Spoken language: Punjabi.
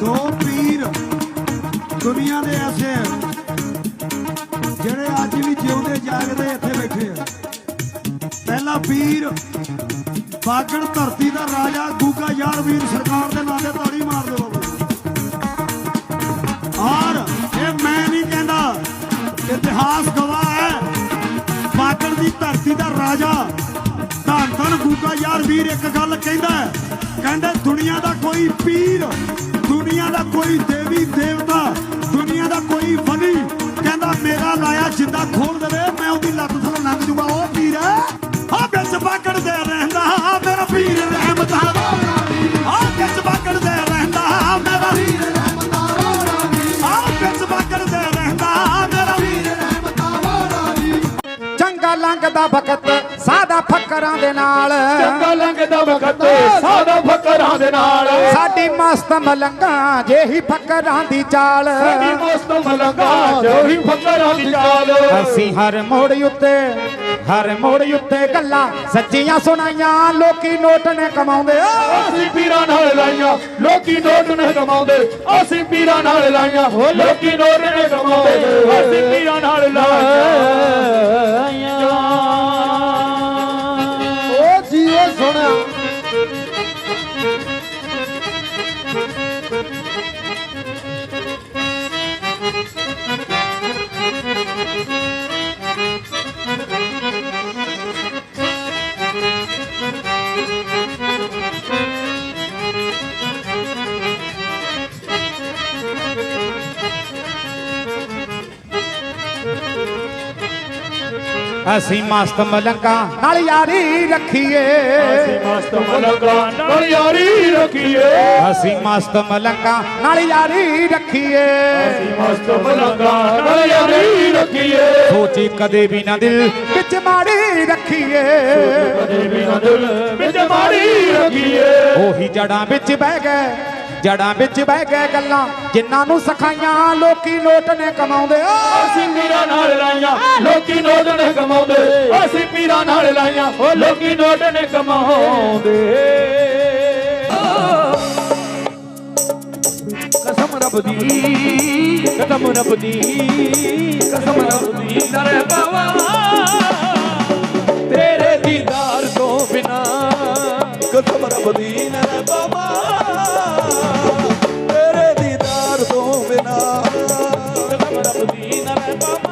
ਦੋ ਪੀਰ ਦੁਨੀਆ ਦੇ ਐਸੇ ਆ ਜਿਹੜੇ ਅੱਜ ਵੀ ਜਿਉਂਦੇ, ਜਾਗਦੇ, ਇੱਥੇ ਬੈਠੇ ਆ ਪਹਿਲਾ ਪੀਰ ਬਾਗੜ ਧਰਤੀ ਦਾ ਰਾਜਾ, ਗੂਗਾ ਯਾਰ ਵੀਰ ਸਰਕਾਰ ਦੇ ਨਾਂ ਤੇ ਤਾੜੀ ਮਾਰ ਦਿਓ ਬਾਬੂ ਔਰ ਇਹ ਮੈਂ ਨਹੀਂ ਕਹਿੰਦਾ, ਇਤਿਹਾਸ ਗਵਾਹ ਹੈ। ਬਾਗੜ ਦੀ ਧਰਤੀ ਦਾ ਰਾਜਾ ਧੰਨ ਧੰਨ ਗੂਗਾ ਯਾਰ ਵੀਰ ਇੱਕ ਗੱਲ ਕਹਿੰਦਾ ਕਹਿੰਦਾ ਕਹਿੰਦੇ ਦੁਨੀਆ ਦਾ ਕੋਈ ਪੀਰ ਦੁਨੀਆ ਦਾ ਕੋਈ ਦੇਵੀ ਦੇਵਤਾ ਦੁਨੀਆ ਦਾ ਕੋਈ ਚੰਗਾ ਲੰਘਦਾ ਵਕਤ ਸਾਦਾ ਫਕਰਾਂ ਦੇ ਨਾਲ। ਚੰਗਾ ਲੰਘਦਾ ਵਕਤ ਸਾਦਾ ਫਕਰਾਂ ਦੇ ਨਾਲ। ਸਾਡੀ ਮਸਤ ਮਲੰਗਾ ਜਿਹੀ ਫਕਰਾਂ ਦੀ ਚਾਲ। ਸਾਡੀ ਮਸਤ ਮਲੰਗਾ ਜੋ ਹੀ ਫਕਰਾਂ ਦੀ ਚਾਲ। ਅਸੀਂ ਹਰ ਮੋੜ ਉੱਤੇ ਹਰ ਮੋੜ ਉੱਤੇ ਗੱਲਾਂ ਸੱਚੀਆਂ ਸੁਣਾਈਆਂ ਲੋਕੀ ਨੋਟ ਨੇ ਕਮਾਉਂਦੇ। ਅਸੀਂ ਪੀਰਾਂ ਨਾਲ ਲਾਈਆਂ ਲੋਕੀ ਨੋਟ ਨੇ ਕਮਾਉਂਦੇ। ਅਸੀਂ ਪੀਰਾਂ ਨਾਲ ਲਾਈਆਂ ਲੋਕੀ ਨੋਟ ਨੇ ਕਮਾਉਂਦੇ। ਅਸੀਂ ਪੀਰਾਂ ਨਾਲ ਲਾਈਆਂ। ਸੋਹਣਾ ਅਸੀਂ ਮਸਤ ਮਲੰਗਾ ਨਾਲ ਯਾਰੀ ਰੱਖੀਏ। ਅਸੀਂ ਮਸਤ ਮਲੰਗਾ ਨਾਲ ਯਾਰੀ ਰੱਖੀਏ। ਅਸੀਂ ਮਸਤ ਮਲੰਗਾ ਨਾਲ ਯਾਰੀ ਰੱਖੀਏ। ਅਸੀਂ ਮਸਤ ਮਲੰਗਾ ਨਾਲ ਯਾਰੀ ਰੱਖੀਏ। ਸੋਚੀ ਕਦੇ ਵੀ ਨਾ ਦਿਲ ਵਿੱਚ ਮਾੜੀ ਰੱਖੀਏ। ਕਦੇ ਵੀ ਨਾ ਦਿਲ ਵਿੱਚ ਮਾੜੀ ਰੱਖੀਏ। ਉਹੀ ਜੜਾਂ ਵਿੱਚ ਬਹਿ ਗਏ ਜੜਾਂ ਵਿੱਚ ਬਹਿ ਗਏ ਗੱਲਾਂ ਜਿਨ੍ਹਾਂ ਨੂੰ ਸਿਖਾਈਆਂ ਲੋਕੀ ਨੋਟ ਨੇ ਕਮਾਉਂਦੇ। ਅਸੀਂ ਪੀਰਾਂ ਨਾਲ ਲਾਈਆਂ ਲੋਕੀ ਕਮਾਉਂਦੇ। ਅਸੀਂ ਪੀਰਾਂ ਨਾਲ ਲਾਈਆਂ। ਲੋਕੀ। ਨੋਟ ਨੇ ਕਮਾਉਂਦੇ। ਕਸਮ ਰੱਬ ਦੀ ਕਸਮ ਰੱਬ ਦੀ ਕਸਮ ਰੱਬ ਦੀ। ਨਰੇ ਬਾਵਾ ਤੇਰੇ ਦੀਦਾਰ ਤੋਂ ਬਿਨਾ ਕਸਮ ਰੱਬ ਦੀ। ਨਰੇ ਬਾਵਾ ਤੇਰੇ ਦੀਦਾਰ ਤੋਂ ਬਿਨਾ ਕਸਮ ਰੱਬ ਦੀ। ਨਰੇ ਬਾਵਾ।